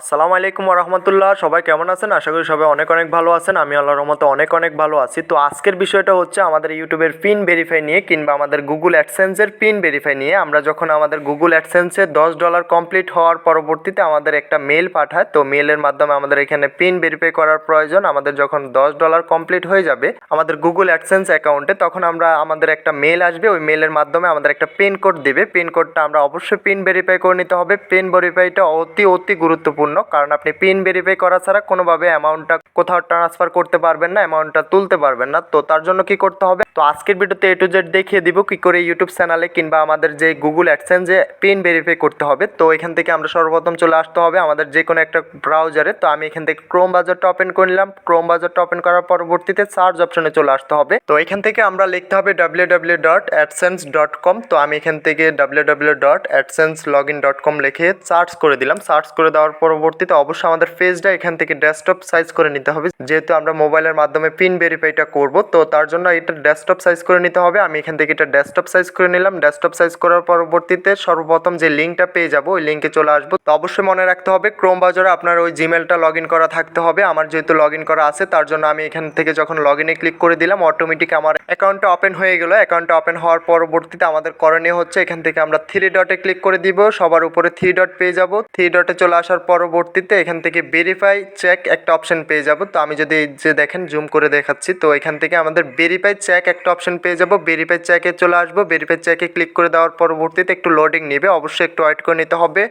আসসালামু আলাইকুম রহমতুল্লাহ সবাই কেমন আছেন? আশা করি সবাই অনেক অনেক ভালো আছেন। আমি আল্লাহর রহমতে অনেক অনেক ভালো আছি। তো আজকের বিষয়টা হচ্ছে আমাদের ইউটিউবের পিন ভেরিফাই নিয়ে কিংবা আমাদের গুগল অ্যাডসেন্সের পিন ভেরিফাই নিয়ে। আমরা যখন আমাদের গুগল অ্যাডসেন্সের দশ ডলার কমপ্লিট হওয়ার পরবর্তীতে আমাদের একটা মেল পাঠায়, তো মেলের মাধ্যমে আমাদের এখানে পিন ভেরিফাই করার প্রয়োজন। আমাদের যখন দশ ডলার কমপ্লিট হয়ে যাবে আমাদের গুগল অ্যাডসেন্স অ্যাকাউন্টে তখন আমরা আমাদের একটা মেল আসবে। ওই মেলের মাধ্যমে আমাদের একটা পিন কোড দেবে। পিন কোডটা আমরা অবশ্যই পিন ভেরিফাই করে নিতে হবে। পিন ভেরিফাইটা অতি অতি গুরুত্বপূর্ণ। কারণ আপনি পিন ভেরিফাই করা ছাড়া কোনোভাবে অ্যামাউন্টটা কোথাও ট্রান্সফার করতে পারবেন না অ্যামাউন্টটা তুলতে পারবেন না, তো তার জন্য কি করতে হবে? তো আজকের ভিডিওতে এ টু জেড দেখিয়ে দিব কি করে ইউটিউব চ্যানেলে কিংবা আমাদের যে গুগল অ্যাডসেন্স অ্যাডসেন্সে পিন ভেরিফাই করতে হবে। তো এখান থেকে আমরা সর্বপ্রথম চলে আসতে হবে আমাদের যে কোনো একটা ব্রাউজারে তো আমি এখান থেকে ক্রোম বাজারটা ওপেন করে নিলাম। ক্রোম বাজারটা ওপেন করার পরবর্তীতে সার্চ অপশনে চলে আসতে হবে। তো এখান থেকে আমরা লিখতে হবে W W dot AdSense dot com তো আমি এখান থেকে W W dot AdSense log in dot com লিখে সার্চ করে দিলাম। সার্চ করে দেওয়ার পরবর্তীতে অবশ্যই আমাদের পেজটা এখান থেকে ডেস্কটপ সাইজ করে নিতে হবে। যেহেতু আমরা মোবাইলের মাধ্যমে পিন ভেরিফাইটা করব, তো তার জন্য এটা ডেস্কটপ সাইজ করে নিতে হবে। আমি এখান থেকে এটা ডেস্কটপ সাইজ করে নিলাম। ডেস্কটপ সাইজ করার পরবর্তীতে সর্বপ্রথম যে লিঙ্কটা পেয়ে যাব, ওই লিঙ্কে চলে আসব। তো অবশ্যই মনে রাখতে হবে, ক্রোম বাজারে আপনার ওই জিমেলটা লগ ইন করা থাকতে হবে। আমার যেহেতু লগ ইন করা আছে, তার জন্য আমি এখান থেকে যখন লগ ইনে ক্লিক করে দিলাম অটোমেটিক আমার অ্যাকাউন্টটা ওপেন হয়ে গেল। অ্যাকাউন্টটা ওপেন হওয়ার পরবর্তীতে আমাদের করণীয় হচ্ছে, এখান থেকে আমরা থ্রি ডটে ক্লিক করে দিব। সবার উপরে থ্রি ডট পেয়ে যাব। থ্রি ডটে চলে আসার পরবর্তীতে এখান থেকে ভেরিফাই চেক একটা অপশন পেয়ে যাব। তো আমি যদি যে দেখেন জুম করে দেখাচ্ছি, তো এখান থেকে আমাদের ভেরিফাই চেক একটা অপশন পেয়ে যাব। ভেরিফাই চেকে চলে আসব। ভেরিফাই চেকে ক্লিক করে দেওয়ার পরবর্তীতে একটু লোডিং নেবে। অবশ্যই একটু ওয়েট করে নিতে হবে।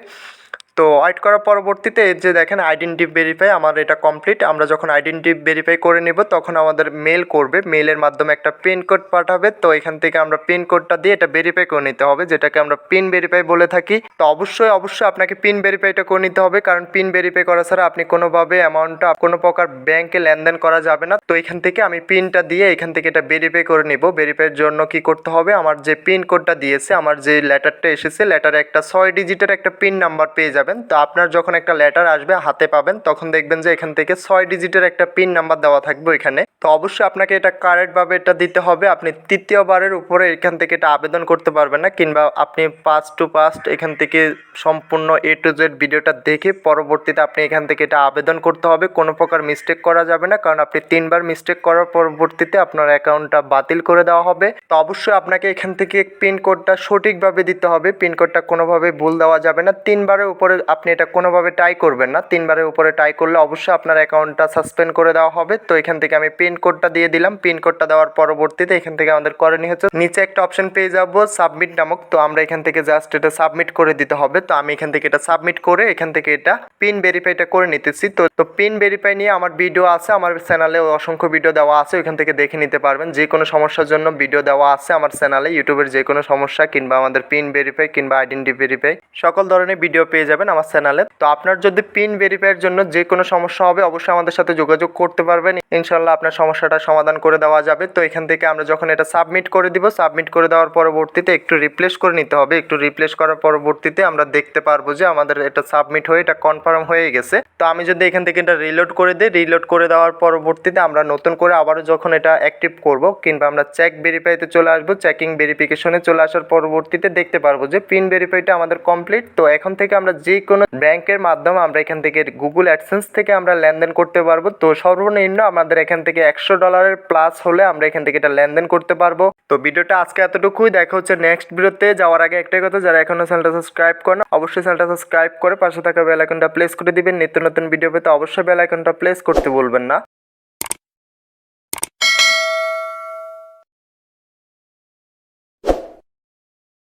তো ওয়েট করার পরবর্তীতে যে দেখেন আইডেন্টি ভেরিফাই আমার এটা কমপ্লিট আমরা যখন আইডেন্টি ভেরিফাই করে নেব তখন আমাদের মেল করবে মেলের মাধ্যমে একটা পিন কোড পাঠাবে, তো এখান থেকে আমরা পিন কোডটা দিয়ে এটা ভেরিফাই করে নিতে হবে, যেটাকে আমরা পিন ভেরিফাই বলে থাকি। তো অবশ্যই অবশ্যই আপনাকে পিন ভেরিফাইটা করে নিতে হবে, কারণ পিন ভেরিফাই করা ছাড়া আপনি কোনোভাবে অ্যামাউন্টটা কোনো প্রকার ব্যাংকে লেনদেন করা যাবে না। তো এখান থেকে আমি পিনটা দিয়ে এখান থেকে এটা ভেরিফাই করে নিব। ভেরিফাইয়ের জন্য কি করতে হবে? আমার যে পিন কোডটা দিয়েছে, আমার যে লেটারটা এসেছে লেটারে একটা ছয় ডিজিটের একটা পিন নাম্বার পেয়ে যাবেন তো আপনার যখন একটা লেটার আসবে, হাতে পাবেন, তখন দেখবেন যে এখান থেকে ছয় ডিজিটের একটা পিন নাম্বার দেওয়া থাকবে এখানে তো অবশ্যই আপনাকে এটা কারেক্টভাবে এটা দিতে হবে। আপনি তৃতীয়বারের উপরে এখান থেকে এটা আবেদন করতে পারবেন না, কিংবা আপনি পাস্ট টু পাস্ট এখান থেকে সম্পূর্ণ এ টু জেড ভিডিওটা দেখে পরবর্তীতে আপনি এখান থেকে এটা আবেদন করতে হবে। কোনো প্রকার মিস্টেক করা যাবে না, কারণ আপনি তিনবার মিস্টেক করার পরবর্তীতে আপনার অ্যাকাউন্টটা বাতিল করে দেওয়া হবে। তো অবশ্যই আপনাকে এখান থেকে পিন কোডটা সঠিকভাবে দিতে হবে। পিন কোডটা কোনোভাবে ভুল দেওয়া যাবে না। তিনবারের উপরে আপনি এটা কোনোভাবে ট্রাই করবেন না। তিনবারের উপরে ট্রাই করলে অবশ্যই আপনার অ্যাকাউন্টটা সাসপেন্ড করে দেওয়া হবে। তো এখান থেকে আমি পিন কোডটা দিয়ে দিলাম। পিন কোডটা দেওয়ার পরবর্তীতে এখান থেকে আমাদের করণীয় হচ্ছে। নিচে একটা অপশন পেয়ে যাব সাবমিট নামক। তো আমরা এখান থেকে জাস্ট এটা সাবমিট করে দিতে হবে। তো আমি এখান থেকে এটা সাবমিট করে এখান থেকে এটা পিন ভেরিফাইটা করে নিতেছি। তো তো পিন ভেরিফাই নিয়ে আমার ভিডিও আছে। আমার চ্যানেলে অসংখ্য ভিডিও দেওয়া আছে। ওইখান থেকে দেখে নিতে পারবেন। যে কোনো সমস্যার জন্য ভিডিও দেওয়া আছে আমার চ্যানেলে ইউটিউবের যে কোনো সমস্যা কিংবা আমাদের পিন ভেরিফাই কিংবা আইডেন্টি ভেরিফাই সকল ধরনের ভিডিও পেয়ে যাবেন। আমার চ্যানেলে। তো আপনার যদি পিন ভেরিফাইয়ের জন্য যে কোনো সমস্যা হবে, অবশ্যই আমাদের সাথে যোগাযোগ করতে পারবেন। ইনশাল্লাহ আপনার সমস্যাটা সমাধান করে দেওয়া যাবে। তো এখান থেকে আমরা যখন এটা সাবমিট করে দিব, সাবমিট করে দেওয়ার পরবর্তীতে একটু রিপ্লেস করে নিতে হবে। একটু রিপ্লেস করার পরবর্তীতে আমরা দেখতে পারব যে আমাদের এটা সাবমিট হয়ে, এটা কনফার্ম হয়ে গেছে। তো আমি যদি এখান থেকে এটা রিলোড করে দিই, রিলোড করে দেওয়ার পরবর্তীতে আমরা নতুন করে আবারও যখন এটা অ্যাক্টিভ করব কিংবা আমরা চেক ভেরিফাইতে চলে আসব চেকিং ভেরিফিকেশনে চলে আসার পরবর্তীতে দেখতে পারব যে পিন ভেরিফাইটা আমাদের কমপ্লিট তো এখন থেকে আমরা যে কোনো ব্যাংকের মাধ্যমে আমরা এখান থেকে গুগল অ্যাডসেন্স থেকে আমরা লেনদেন করতে পারব। তো সর্বনিম্ন আমাদের এখান থেকে একশো ডলারের প্লাস হলে আমরা এখান থেকে এটা লেনদেন করতে পারব। তো ভিডিওটা আজকে এতটুকুই। দেখা হচ্ছে নেক্সট ভিডিওতে। যাওয়ার আগে একটাই কথা, যারা এখনও চ্যানেলটা সাবস্ক্রাইব না অবশ্যই চ্যানেলটা সাবস্ক্রাইব করে পাশে থাকা বেল আইকনটা প্লেস করে দিবেন। নিত্য নতুন ভিডিও পেতে অবশ্যই বেল আইকনটা প্লেস করতে বলবেন না।